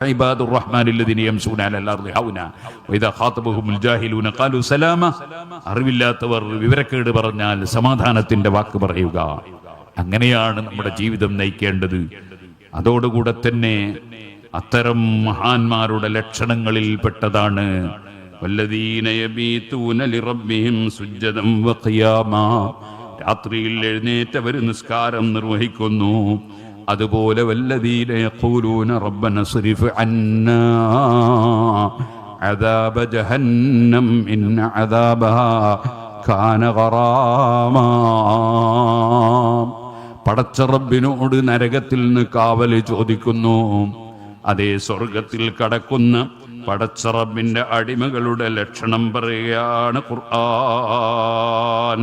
عباد الرحمن الذين يمشون على الارض هونا واذا خاطبهم الجاهلون قالوا سلاما അറിവില്ലാത്തവർ വിവരക്കേട് പറഞ്ഞാൽ സമാധാനത്തിന്റെ വാക്ക് പറയുക അങ്ങനെയാണ് നമ്മുടെ ജീവിതം നയിക്കേണ്ടത് അതോടുകൂടെ തന്നെ അത്തരം മഹാന്മാരുടെ ലക്ഷണങ്ങളിൽ പെട്ടതാണ് വല്ലദീന യബീതൂന ലിറബ്ബിഹിം സുജ്ജദം വഖിയാമാ രാത്രിയിൽ എഴുന്നേറ്റവർ നിസ്കാരം നിർവഹിക്കുന്നു അതുപോലെ വല്ലദീന യഖൂലൂന റബ്ബന സ്രിഫ് അന്നാ عذاب جهنم إن عذابها كان غراما പടച്ച റബ്ബിനോട് നരകത്തിൽ നിന്ന് കാവല് ചോദിക്കുന്നു അതേ സ്വർഗത്തിൽ കടക്കുന്ന പടച്ച റബ്ബിന്റെ അടിമകളുടെ ലക്ഷണം പറയുകയാണ് ഖുർആൻ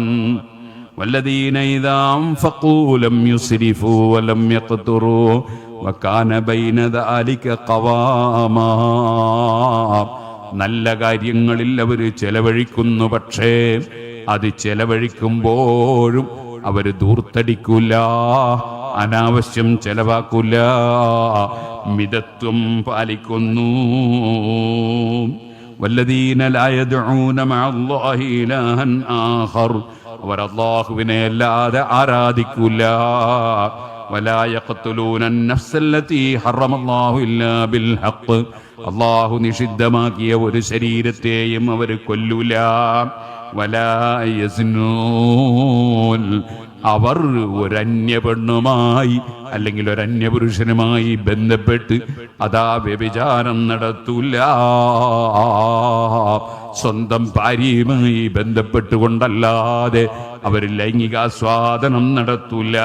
والذين إذا أنفقوا لم يسرفوا ولم يقتروا وكان بين ذلك قواما നല്ല കാര്യങ്ങളിൽ അവർ ചെലവഴിക്കുന്നു പക്ഷേ അത് ചെലവഴിക്കുമ്പോഴും അവർ ദൂർത്തടിക്കൂല അനാവശ്യം ചെലവാക്കൂല മിതത്വം പാലിക്കുന്നു والذين لا يدعون مع الله إلها آخر അവർ അള്ളാഹുവിനെ അല്ലാതെ ആരാധിക്കൂല അള്ളാഹു നിഷിദ്ധമാക്കിയ ഒരു ശരീരത്തെയും അവർ കൊല്ലൂല. അവർ ഒരന്യ പെണ്ണുമായി അല്ലെങ്കിൽ ഒരന്യ പുരുഷനുമായി ബന്ധപ്പെട്ട് അതാ വ്യഭിചാരം നടത്തൂല. സ്വന്തം ഭാര്യയുമായി ബന്ധപ്പെട്ടുകൊണ്ടല്ലാതെ അവർ ലൈംഗികാസ്വാദനം നടത്തൂല.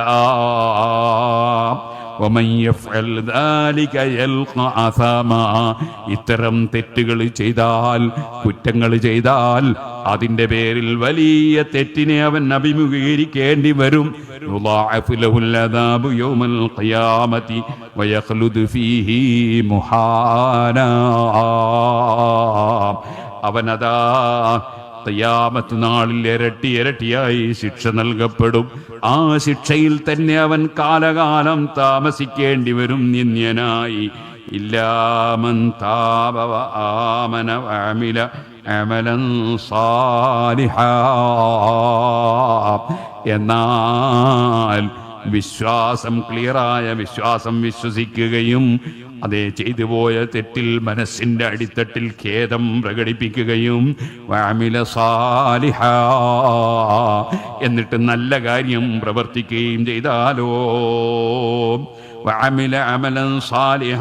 ഇത്തരം തെറ്റുകൾ ചെയ്താൽ കുറ്റങ്ങൾ ചെയ്താൽ അതിന്റെ പേരിൽ വലിയ തെറ്റിനെ അവൻ അഭിമുഖീകരിക്കേണ്ടി വരും. ഫീഹി മുഹാന. അവനതാ. യാമത്തു നാളിൽ ഇരട്ടി ഇരട്ടിയായി ശിക്ഷ നൽകപ്പെടും. ആ ശിക്ഷയിൽ തന്നെ അവൻ കാലകാലം താമസിക്കേണ്ടി വരും നിന്ദ്യനായി. ഇല്ലാമൻ താപവ ആമന അമില അമലൻ സാലിഹ. എന്നാൽ വിശ്വാസം ക്ലിയറായ വിശ്വാസം വിശ്വസിക്കുകയും അതേ ചെയ്തു പോയ തെറ്റിൽ മനസ്സിന്റെ അടിത്തട്ടിൽ ഖേദം പ്രകടിപ്പിക്കുകയും വാമില സാലിഹ എന്നിട്ട് നല്ല കാര്യം പ്രവർത്തിക്കുകയും ചെയ്താലോ? വാമില അമലൻ സാലിഹ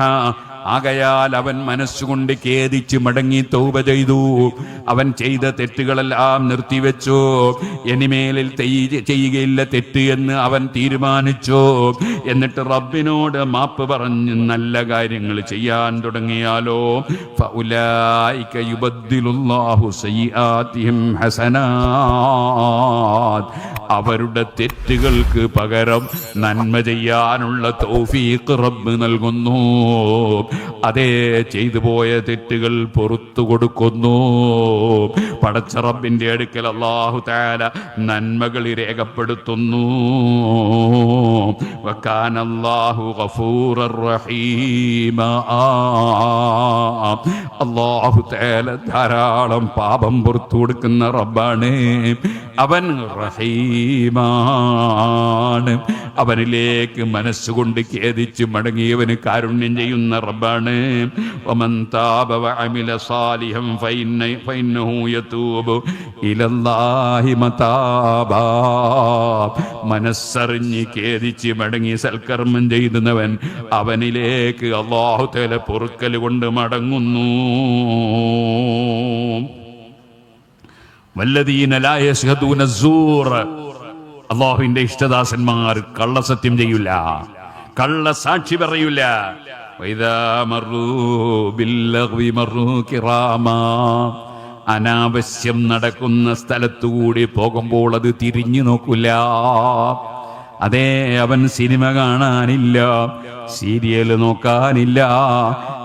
ആകയാൽ അവൻ മനസ്സുകൊണ്ട് ഖേദിച്ച് മടങ്ങി തൗബ ചെയ്തു. അവൻ ചെയ്ത തെറ്റുകളെല്ലാം നിർത്തിവെച്ചു. ഇനിമേലിൽ തെയ്- ചെയ്യുകയില്ല തെറ്റ് എന്ന് അവൻ തീരുമാനിച്ചു. എന്നിട്ട് റബ്ബിനോട് മാപ്പ് പറഞ്ഞ് നല്ല കാര്യങ്ങൾ ചെയ്യാൻ തുടങ്ങിയാലോ? അവരുടെ തെറ്റുകൾക്ക് പകരം നന്മ ചെയ്യാനുള്ള തൗഫീഖ് റബ്ബ് നൽകുന്നു. അതേ ചെയ്തു പോയ തെറ്റുകൾ പുറത്തു കൊടുക്കുന്നു. പടച്ച റബ്ബിന്റെ അടുക്കൽ അള്ളാഹു താല നന്മകൾ രേഖപ്പെടുത്തുന്നു. അള്ളാഹു റഹീമ. അള്ളാഹു തേല ധാരാളം പാപം പുറത്തു കൊടുക്കുന്ന റബ്ബാണ്. അവൻ റഹീമാണ്. അവനിലേക്ക് മനസ്സുകൊണ്ട് ഖേദിച്ച് മടങ്ങിയവന് കാരുണ്യം ചെയ്യുന്ന റബ്ബാണ്. മനസ്സറിഞ്ഞ് ഖേദിച്ച് മടങ്ങി സൽക്കർമ്മം ചെയ്യുന്നവൻ അവനിലേക്ക് അള്ളാഹു തേല പൊറുക്കൽ കൊണ്ട് മടങ്ങുന്നു. അള്ളാഹുവിന്റെ ഇഷ്ടദാസന്മാർ കള്ളസത്യം ചെയ്യില്ല കള്ള സാക്ഷി പറയൂല അനാവശ്യം നടക്കുന്ന സ്ഥലത്തുകൂടി പോകുമ്പോൾ അത് തിരിഞ്ഞു നോക്കൂല. അതേ അവൻ സിനിമ കാണാനില്ല. സീരിയൽ നോക്കാനില്ല.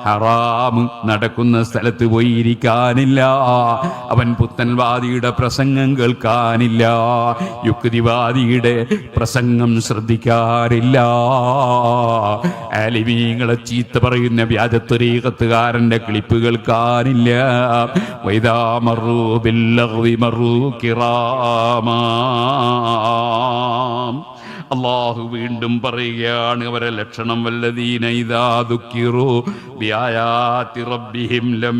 ഹറാം നടക്കുന്ന സ്ഥലത്ത് പോയിരിക്കാനില്ല. അവൻ പുത്തൻവാദിയുടെ പ്രസംഗം കേൾക്കാനില്ല. യുക്തിവാദിയുടെ പ്രസംഗം ശ്രദ്ധിക്കാറില്ല. ആലിമീങ്ങളെ ചീത്ത പറയുന്ന വ്യാജത്വരീകത്തുകാരന്റെ ക്ലിപ്പ് കേൾക്കാനില്ല. വൈതാമറു ബില്ലഗ്വി മറു കിറാമാ. അള്ളാഹു വീണ്ടും പറയുകയാണ് അവരെ ലക്ഷണം വല്ലദീന ഇദാ ദുഃഖിറു റബ്ബിഹിം ലം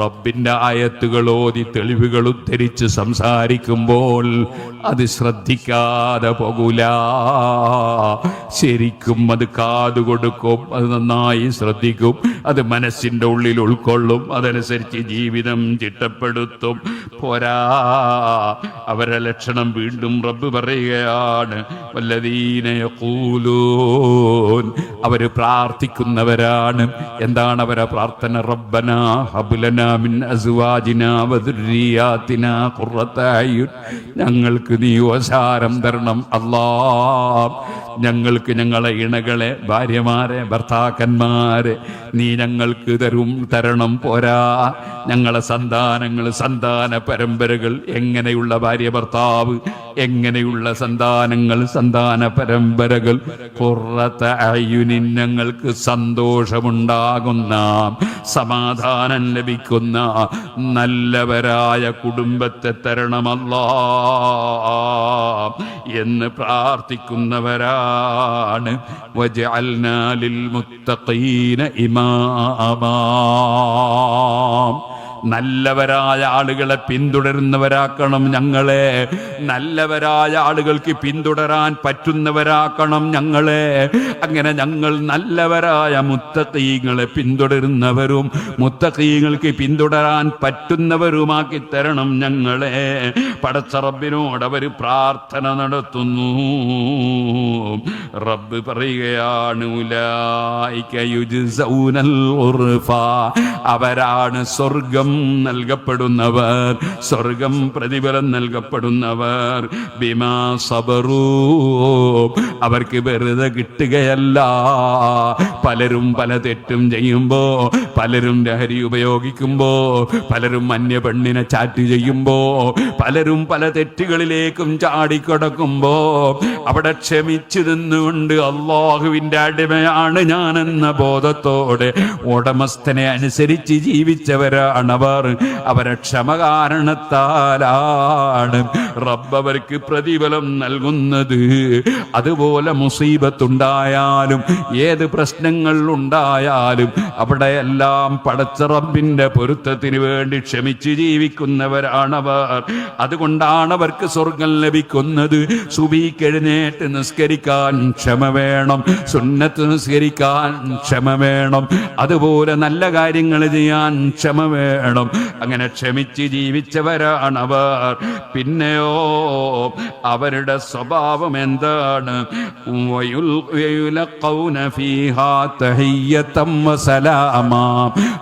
റബ്ബിന്റെ ആയത്തുകൾ ഓതി തെളിവുകൾ ഉദ്ധരിച്ച് സംസാരിക്കുമ്പോൾ അത് ശ്രദ്ധിക്കാതെ പോകൂല. ശരിക്കും അത് കാതു കൊടുക്കും അത് നന്നായി ശ്രദ്ധിക്കും അത് മനസ്സിന്റെ ഉള്ളിൽ ഉൾക്കൊള്ളും അതനുസരിച്ച് ജീവിതം ചിട്ടപ്പെടുത്തും. പോരാ അവരെ ലക്ഷണം വീണ്ടും റബ്ബ് പറയുകയാണ് അവർ പ്രാർത്ഥിക്കുന്നവരാണ്. എന്താണ് അവരെ പ്രാർത്ഥന? റബ്ബന ഹബുലന ഞങ്ങൾക്ക് നീ ഓസാരം തരണം അല്ലാ. ഞങ്ങൾക്ക് ഞങ്ങളെ ഇണകളെ ഭാര്യമാരെ ഭർത്താക്കന്മാരെ നീ ഞങ്ങൾക്ക് തരും തരണം പോരാ. ഞങ്ങളെ സന്താനങ്ങൾ സന്താന പരമ്പരകൾ എങ്ങനെയുള്ള ഭാര്യ ഭർത്താവ് എങ്ങനെയുള്ള സന്താനങ്ങൾ സന്താന പരമ്പരകൾ? കുറത്ത അയുനിൻ ഞങ്ങൾക്ക് സന്തോഷമുണ്ടാകുന്ന സമാധാനം ലഭിക്കുന്ന നല്ലവരായ കുടുംബത്തെ തരണമല്ല എന്ന് പ്രാർത്ഥിക്കുന്നവരാണ്. മുത്തഖീന ഇമാമാ. നല്ലവരായ ആളുകളെ പിന്തുടരുന്നവരാക്കണം ഞങ്ങളെ. നല്ലവരായ ആളുകൾക്ക് പിന്തുടരാൻ പറ്റുന്നവരാക്കണം ഞങ്ങളെ. അങ്ങനെ ഞങ്ങൾ നല്ലവരായ മുത്തക്കീങ്ങളെ പിന്തുടരുന്നവരും മുത്തക്കീങ്ങൾക്ക് പിന്തുടരാൻ പറ്റുന്നവരുമാക്കി തരണം ഞങ്ങളെ. പടച്ചറബിനോട് അവർ പ്രാർത്ഥന നടത്തുന്നു. റബ്ബ് പറയുകയാണ്. അവരാണ് സ്വർഗം നൽകപ്പെടുന്നവർ. സ്വർഗം പ്രതിഫലം നൽകപ്പെടുന്നവർ. ബിമാ സബറൂ. അവർക്ക് വെറുതെ കിട്ടുകയല്ല. പലരും പല തെറ്റും ചെയ്യുമ്പോ പലരും ലഹരി ഉപയോഗിക്കുമ്പോ പലരും അന്യ പെണ്ണിനെ ചാറ്റ് ചെയ്യുമ്പോ പലരും പല തെറ്റുകളിലേക്കും ചാടിക്കൊടക്കുമ്പോ അവിടെ ക്ഷമിച്ചു നിന്നുകൊണ്ട് അള്ളാഹുവിന്റെ അടിമയാണ് ഞാനെന്ന ബോധത്തോടെ ഉടമസ്ഥനെ അനുസരിച്ച് ജീവിച്ചവരാണവർ അവരെ ക്ഷമ കാരണത്താലാണ് റബ്ബവർക്ക് പ്രതിഫലം നൽകുന്നത്. അതുപോലെ മുസീബത്തുണ്ടായാലും ഏത് പ്രശ്നങ്ങൾ ഉണ്ടായാലും അവിടെയെല്ലാം പടച്ച റബ്ബിന്റെ പൊരുത്തത്തിന് വേണ്ടി ക്ഷമിച്ച് ജീവിക്കുന്നവരാണവർ അതുകൊണ്ടാണ് അവർക്ക് സ്വർഗം ലഭിക്കുന്നത്. സുബീക്കെഴുന്നേറ്റ് നിസ്കരിക്കാൻ ക്ഷമ വേണം. സുന്നത്ത് നിസ്കരിക്കാൻ ക്ഷമ വേണം. അതുപോലെ നല്ല കാര്യങ്ങൾ ചെയ്യാൻ ക്ഷമ വേണം. അങ്ങനെ ക്ഷമിച്ച് ജീവിച്ചവരാണവർ. പിന്നെയോ അവരുടെ സ്വഭാവം എന്താണ്.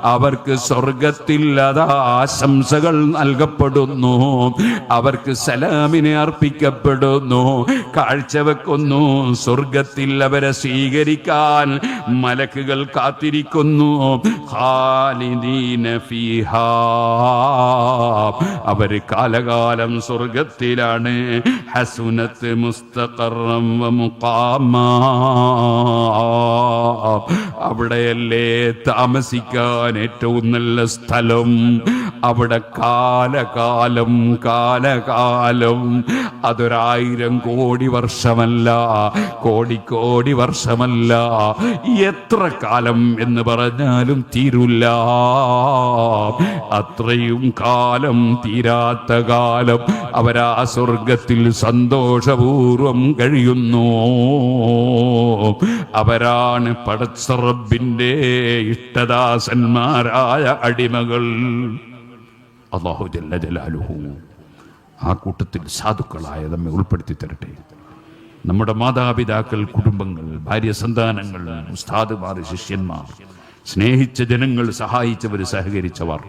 അവർക്ക് സ്വർഗത്തിൽ അതാ ആശംസകൾ നൽകപ്പെടുന്നു. അവർക്ക് സലാമിനെ അർപ്പിക്കപ്പെടുന്നു. കാഴ്ചവെക്കുന്നു. സ്വർഗത്തിൽ അവരെ സ്വീകരിക്കാൻ മലക്കുകൾ കാത്തിരിക്കുന്നു. ഖാലിദീന ഫീഹാ. അവർ കാലകാലം സ്വർഗത്തിലാണ് ഹസുനത്ത് മുസ്തഖറം മുഖാമാ അവിടെയല്ലേ താമസിക്കാൻ ഏറ്റവും നല്ല സ്ഥലം? അവിടെ കാലകാലം കാലകാലം. അതൊരായിരം കോടി വർഷമല്ല കോടിക്കോടി വർഷമല്ല. എത്ര കാലം എന്ന് പറഞ്ഞാലും തീരില്ല. അത്രയും കാലം തീരാത്ത കാലം അവരാ സ്വർഗത്തിൽ സന്തോഷപൂർവം കഴിയുന്നു. അവരാണ് പടച്ചറബിന്റെ ഇഷ്ടദാസന്മാരായ അടിമകൾ. അള്ളാഹു ജല്ല ആ കൂട്ടത്തിൽ സാധുക്കളായ നമ്മെ ഉൾപ്പെടുത്തി തരട്ടെ. നമ്മുടെ മാതാപിതാക്കൾ കുടുംബങ്ങൾ ഭാര്യ സന്താനങ്ങൾ ഉസ്താദുമാർ ശിഷ്യന്മാർ സ്നേഹിച്ച ജനങ്ങൾ സഹായിച്ചവർ സഹകരിച്ചവർ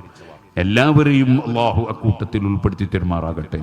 എല്ലാവരെയും അള്ളാഹു അക്കൂട്ടത്തിൽ ഉൾപ്പെടുത്തി തെരുമാറാകട്ടെ.